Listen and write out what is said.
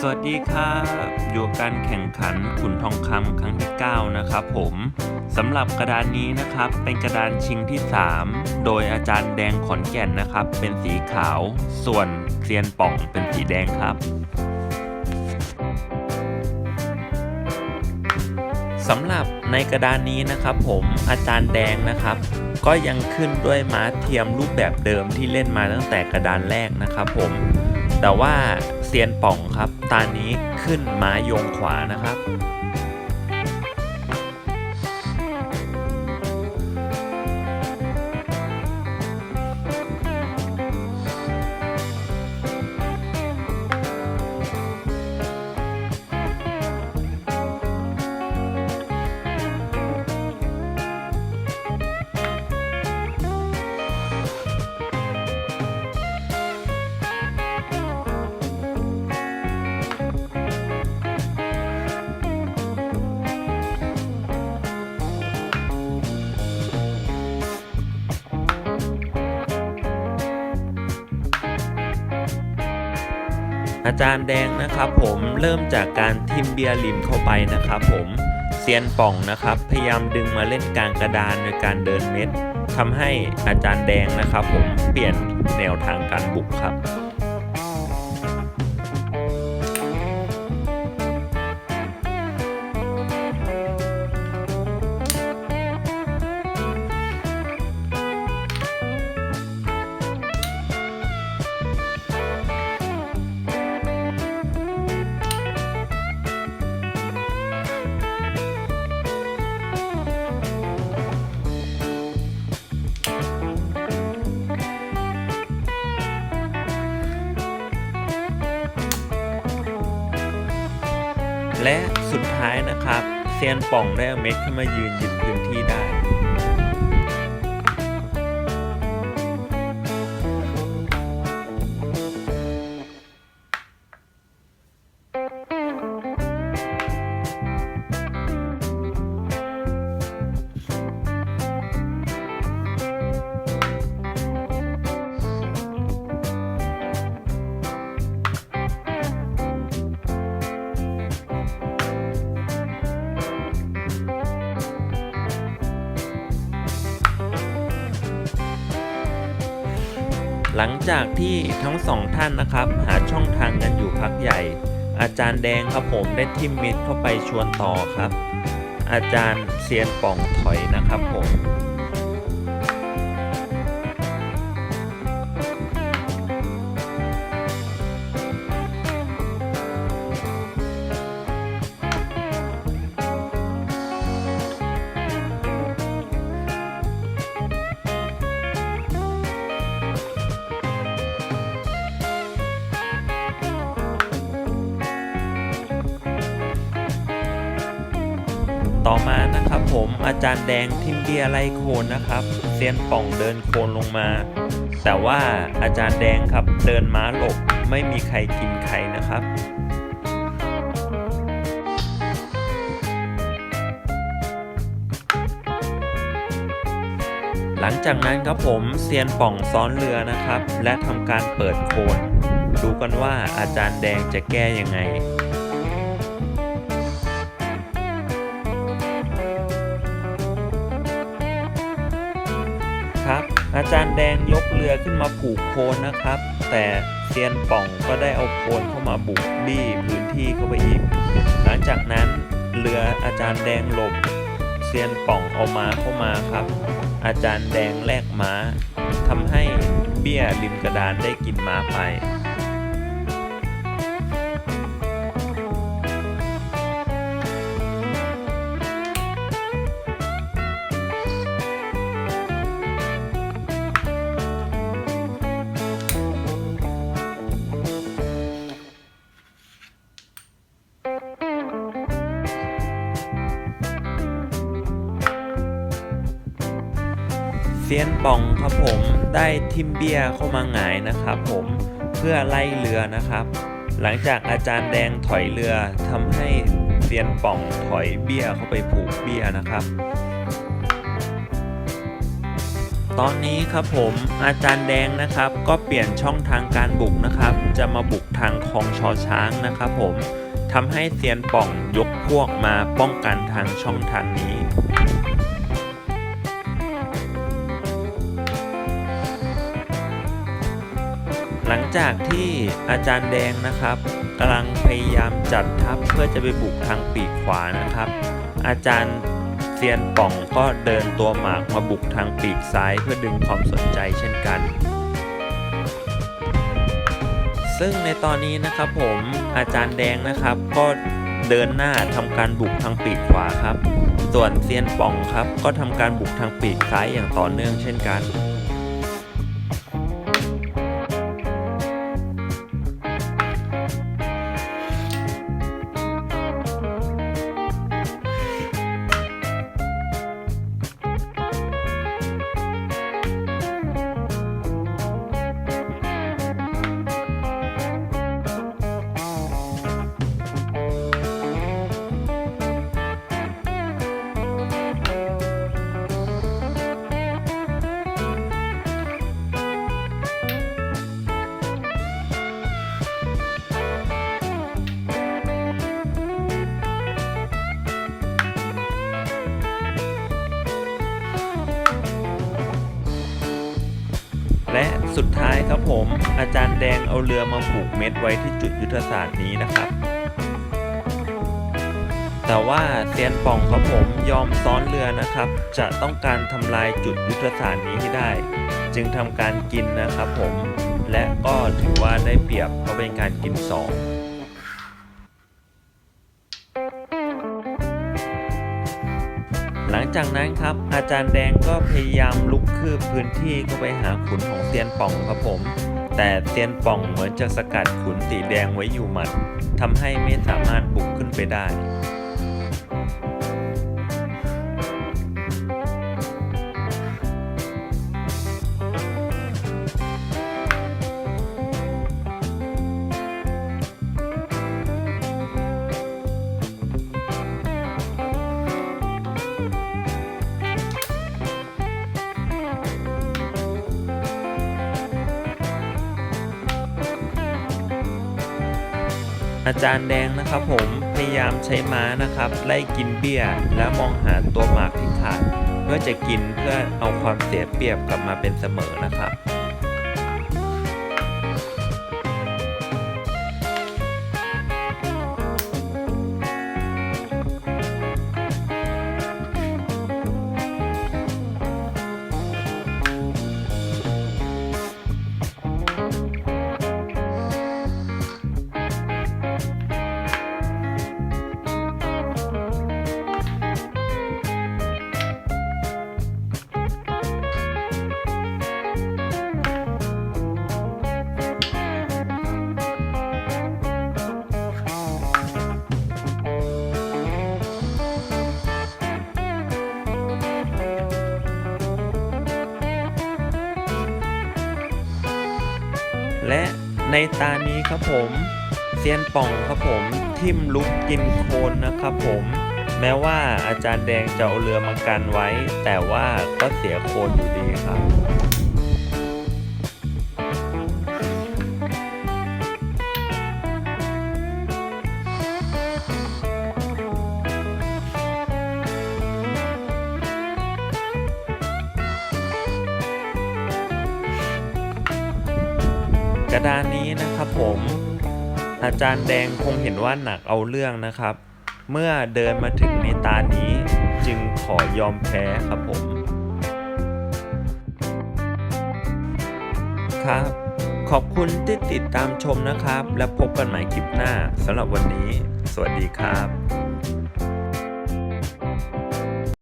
สวัสดีครับอยู่การแข่งขันขุนทองคำครั้งที่ 9 นะครับผมสำหรับกระดานนี้นะครับ เป็นกระดานชิงที่ 3 โดยอาจารย์แดงขอนแก่นนะครับ เป็นสีขาว ส่วนเซียนป่องเป็นสีแดงครับสำหรับในกระดานนี้นะครับผมอาจารย์แดงนะครับ ก็ยังขึ้นด้วยม้าเทียมรูปแบบเดิมที่เล่นมาตั้งแต่กระดานแรกนะครับผม แต่ว่าเซียนป่องครับ ตานี้ขึ้นม้ายงขวานะครับ อาจารย์แดงนะครับผมเริ่มจากการทิมเบียร์ริมเข้าไปนะครับผมเซียนป่องนะครับพยายามดึงมาเล่นกลางกระดานโดยการเดินเม็ดทำให้อาจารย์แดงนะครับผมเปลี่ยนแนวทางการบุกครับ สุดท้ายนะครับ เซียนป่องได้เอาเม็ดขึ้นมายืนยึดพื้นที่ได้ หลังจากที่ทั้งสองท่านนะครับ หาช่องทางกันอยู่พักใหญ่ อาจารย์แดงครับผมได้ทิมมิดเข้าไปชวนต่อครับ อาจารย์เซียนป่องถอยนะครับผม ต่อมานะครับผมอาจารย์แดงทิมเบียร์ไล่โคนนะครับเซียนป่องเดินโคนลงมา แต่ว่าอาจารย์แดงครับเดินม้าหลบไม่มีใครกินใครนะครับหลังจากนั้นครับผมเซียนป่องซ้อนเรือนะครับ และทำการเปิดโคนดูกันว่าอาจารย์แดงจะแก้ยังไง อาจารย์แดงยกเรือขึ้นมาผูกโคนนะครับ แต่เซียนป่องก็ได้เอาโคนเข้ามาบุกบี้พื้นที่เข้าไปอีก หลังจากนั้นเรืออาจารย์แดงหลบเซียนป่องเอาม้าเข้ามาครับ อาจารย์แดงแลกม้าทำให้เบี้ยริมกระดานได้กินม้าไป เซียนป่องครับผมได้ทิมเบียเข้ามาหงายนะครับผมเพื่อไล่เรือนะครับ หลังจากอาจารย์แดงถอยเรือทำให้เซียนป่องถอยเบี้ยเข้าไปผูกเบี้ยนะครับ ตอนนี้ครับผมอาจารย์แดงนะครับ ก็เปลี่ยนช่องทางการบุกนะครับ จะมาบุกทางคลองชอช้างนะครับ ผมทำให้เซียนป่องยกพวกมาป้องกันทางช่องทางนี้ หลังจากที่อาจารย์แดงนะครับกำลังพยายามจัดทัพเพื่อจะไปบุกทางปีกขวานะครับ อาจารย์เซียนป่องก็เดินตัวหมากมาบุกทางปีกซ้ายเพื่อดึงความสนใจเช่นกัน ซึ่งในตอนนี้นะครับผมอาจารย์แดงนะครับก็เดินหน้าทำการบุกทางปีกขวาครับ ส่วนเซียนป่องครับก็ทำการบุกทางปีกซ้ายอย่างต่อเนื่องเช่นกัน สุดท้ายครับผม อาจารย์แดงเอาเรือมาผูกเม็ดไว้ที่จุดยุทธศาสตร์นี้นะครับ แต่ว่าเซียนป่องครับผมยอมซ้อนเรือนะครับ จะต้องการทำลายจุดยุทธศาสตร์นี้ให้ได้ จึงทำการกินนะครับผม และก็ถือว่าได้เปรียบเพราะเป็นการกินสอง จากนั้นครับ อาจารย์แดงก็พยายามลุกคืบพื้นที่เข้าไปหาขุนของเตียนป่องครับผม แต่เตียนป่องเหมือนจะสกัดขุนสีแดงไว้อยู่หมัดทำให้ไม่สามารถบุกขึ้นไปได้ อาจารย์แดงนะครับผมพยายามใช้ม้านะครับ ไล่กินเบี้ย และมองหาตัวหมากที่ขาดเพื่อจะกินเพื่อเอาความเสียเปรียบกลับมาเป็นเสมอนะครับ ในตานี้ครับผมเซียนป่องครับผมทิมลุกกินโคนนะครับผมแม้ว่าอาจารย์แดงจะเอาเรือมากันไว้ แต่ว่าก็เสียโคนอยู่ดีครับ ระดานนี้นะครับผมอาจารย์แดงคงเห็นว่าหนักเอาเรื่องนะครับ เมื่อเดินมาถึงในตานี้จึงขอยอมแพ้ครับผม ครับ ขอบคุณที่ติดตามชมนะครับ และพบกันใหม่คลิปหน้าสำหรับวันนี้ สวัสดีครับ